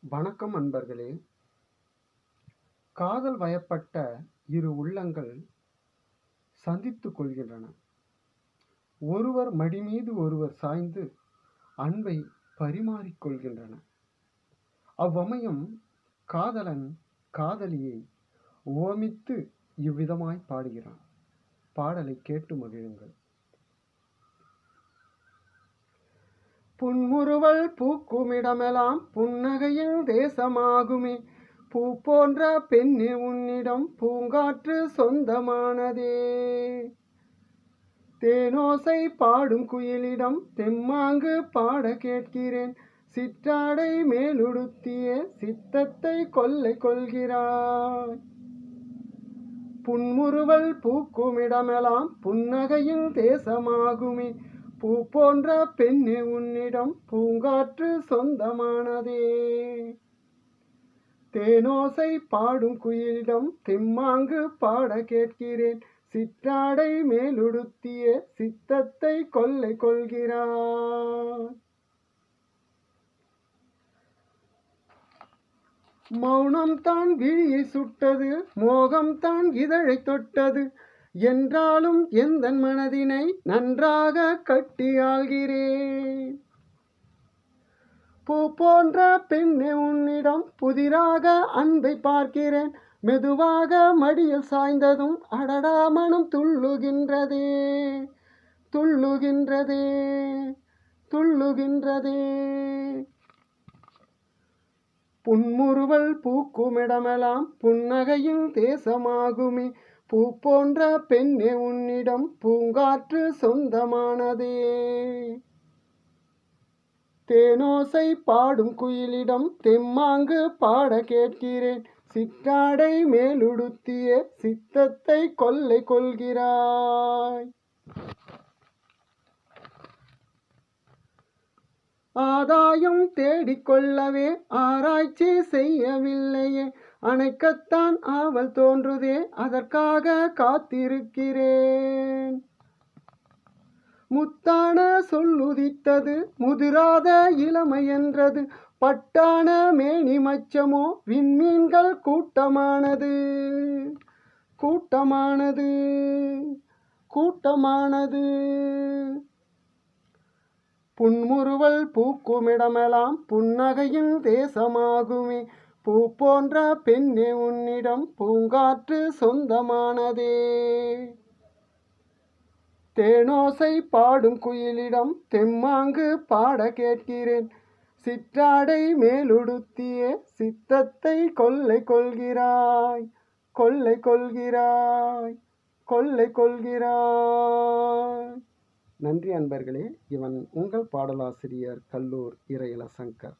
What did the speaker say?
வணக்கம் அன்பர்களே. காதல் வயப்பட்ட இரு உள்ளங்கள் சந்தித்து கொள்கின்றன. ஒருவர் மடி மீது ஒருவர் சாய்ந்து அன்பை பரிமாறிக்கொள்கின்றன அவ்வமயம் காதலன் காதலியை ஓமித்து இவ்விதமாய் பாடுகிறான். பாடலை கேட்டு மகிழுங்கள். புன்முறுவல் பூக்குமிடமெல்லாம் புன்னகையின் தேசமாகுமே. பூ போன்ற பெண்ணே உன்னிடம் பூங்காற்று சொந்தமானதே. தேனோசை பாடும் குயிலிடம் தெம்மாங்கு பாட கேட்கிறேன். சிற்றாடை மேலுடுத்திய சித்தத்தை கொள்ளை கொள்கிறாய். புன்முறுவல் பூக்குமிடமெல்லாம் புன்னகையின் தேசமாகுமே. பூ போன்ற பெண்ணே உன்னிடம் பூங்காற்று சொந்தமானதே. தேனோசை பாடும் குயிலிடம் திம்மாங்கு பாட கேட்கிறேன். சிற்றாடை மேலுடுத்திய சித்தத்தை கொள்ளை கொள்கிறான் மௌனம் தான் விழியை சுட்டது மோகம் தான் இதழை தொட்டது என்றாலும் எந்த மனதினை நன்றாக கட்டி ஆள்கிறேன் பூ போன்ற பெண்ணே உன்னிடம் புதிராக அன்பை பார்க்கிறேன். மெதுவாக மடியில் சாய்ந்ததும் அடடா மனம் துள்ளுகின்றதே துள்ளுகின்றதே துள்ளுகின்றதே. புன்முறுவல் பூக்குமிடமெல்லாம் புன்னகையின் தேசமாகுமே பூ போன்ற பெண்ணே உன்னிடம் பூங்காற்று சொந்தமானதே. தேனோசை பாடும் குயிலிடம் தெம்மாங்கு பாட கேட்கிறேன். சிற்றாடை மேலுடுத்திய சித்தத்தை கொள்ளை கொள்கிறாய். ஆதாயம் தேடிக்கொள்ளவே ஆராய்ச்சி செய்யவில்லையே. அணைக்கத்தான் ஆவல் தோன்றுதே அதற்காக காத்திருக்கிறேன். முத்தான சொல்லுதித்தது முதிராத இளமை என்றது. பட்டான மேனி மச்சமோ விண்மீன்கள் கூட்டமானது. கூட்டமானது கூட்டமானது. புன்முறுவல் பூக்குமிடமெல்லாம் புன்னகையின் தேசமாகுமே. பூ போன்ற பெண்ணே உன்னிடம் பூங்காற்று சொந்தமானதே. தேனோசை பாடும் குயிலிடம் தெம்மாங்கு பாட கேட்கிறேன். சிற்றாடை மேலுடுத்திய சித்தத்தை கொள்ளை கொள்கிறாய் கொள்ளை கொள்கிறாய் கொள்ளை கொள்கிறாய். நன்றி அன்பர்களே இவன் உங்கள் பாடலாசிரியர் கல்லூர் இறையில சங்கர்